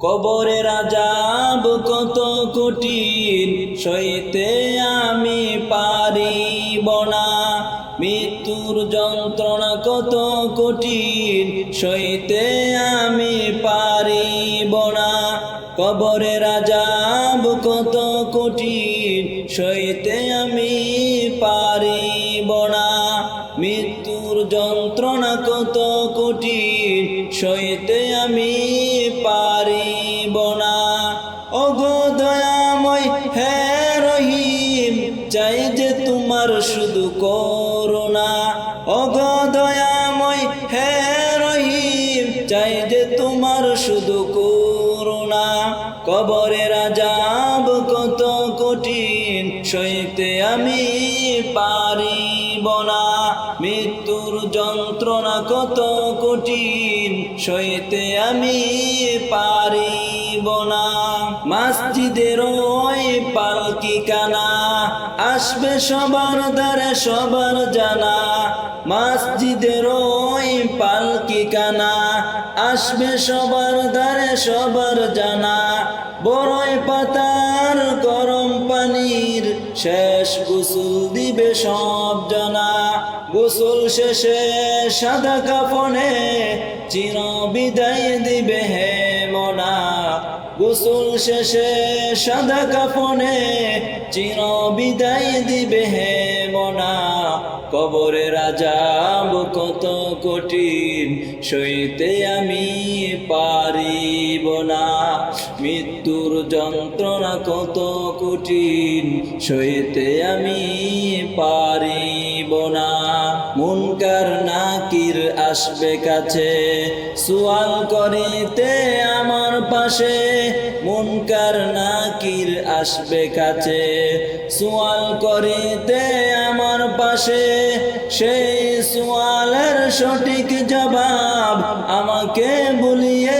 কবরে রাজাব কত কঠিন, সইতে আমি পারিব না। মৃত্যুর যন্ত্রণা কত কঠিন, সইতে আমি পারিব না। কবরে রাজাব কত কঠিন, সইতে আমি পারিব না। মৃত্যুর যন্ত্রণা কত কঠিন, সইতে আমি পারিব না। ওগো দয়াময় হে রহিম, চাই যে তোমার শুধু করুণা। ওগো দয়াময় হে রহিম, চাই যে তোমার শুধু করুণা। কবরে রাজাব কত কঠিন, সইতে আমি পারিব না। মৃত্যুর যন্ত্রণা কত কঠিন, সইতে আমি পারিব না। মসজিদের ওই পালকি কানা, আসবে সবার দ্বারে সবার জানা। মসজিদের ওই পালকি কানা, আসবে সবার দ্বারে সবার জানা। বড়ই পাতার গরম পানির শেষ গোসল দিবে সব জানা। গোসল শেষে সাদা কাফনে চির বিদায় দিবে হে মনা। গোসল শেষে সাদা কাফনে চির বিদায় দিবে হে মনা। কবরে রাজাব কত কঠিন, সইতে আমি না মৃত্যুর যন্ত্রণা কত কঠিন, সইতে আমি পারিব না। মুনকার নাকির আসবে কাছে, সুয়াল করিতে আমার পাশে। মুনকার নাকির আসবে কাছে, সুয়াল করিতে আমার পাশে। সেই সুয়ালের সঠিক জবাব আমাকে বলিয়ে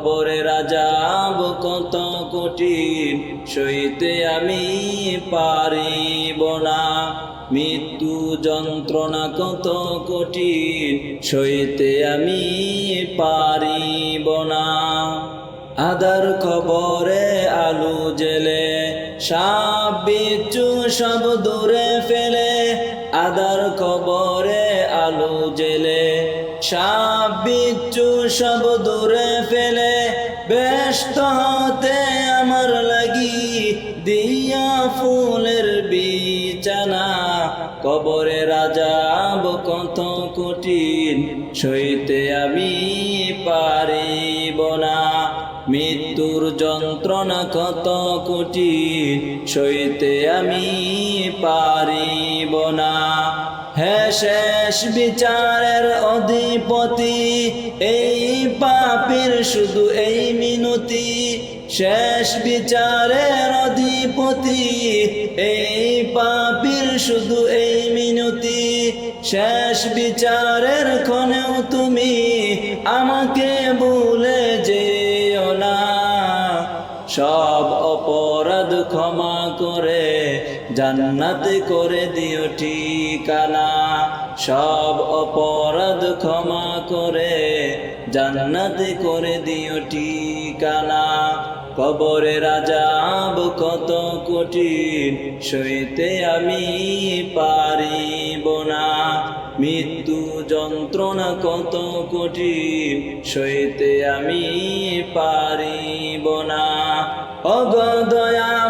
কবরে রাজাব কত কঠিন, সইতে আমি পারিব না। মৃত্যু যন্ত্রণা কত কঠিন, সইতে আমি পারিব না। আদার খবরে আলু জেলে, সাপ, বিচ্ছু সব দূরে ফেলে। আদার খবরে আলু জেলে সাপ বিচ্ছু সব দূরে ফেলে ব্যস্ত হতে আমার লাগি। দিয়া ফুলের বিছানা, কবরে রাজাব কত কঠিন, সইতে আমি পারিব না। মৃত্যুর যন্ত্রণা কত কঠিন, সইতে আমি পারিব না। শেষ বিচারের অধিপতি। এই পাপের শুধু এই মিনতি। শেষ বিচারের অধিপতি। এই পাপীর শুধু এই মিনতি। শেষ বিচারের ক্ষণেও তুমি আমাকে ভুলে যেও না। সব অপরাধ ক্ষমা করে, জান্নাতে করে দিও ঠিকানা। সব অপরাধ ক্ষমা করে, জান্নাতে করে দিও ঠিকানা। কবরে রাজাব কত কঠিন, সইতে আমি পারিব না। মৃত্যু যন্ত্রণা কত কঠিন, সইতে আমি পারিব না। অগদয়াময়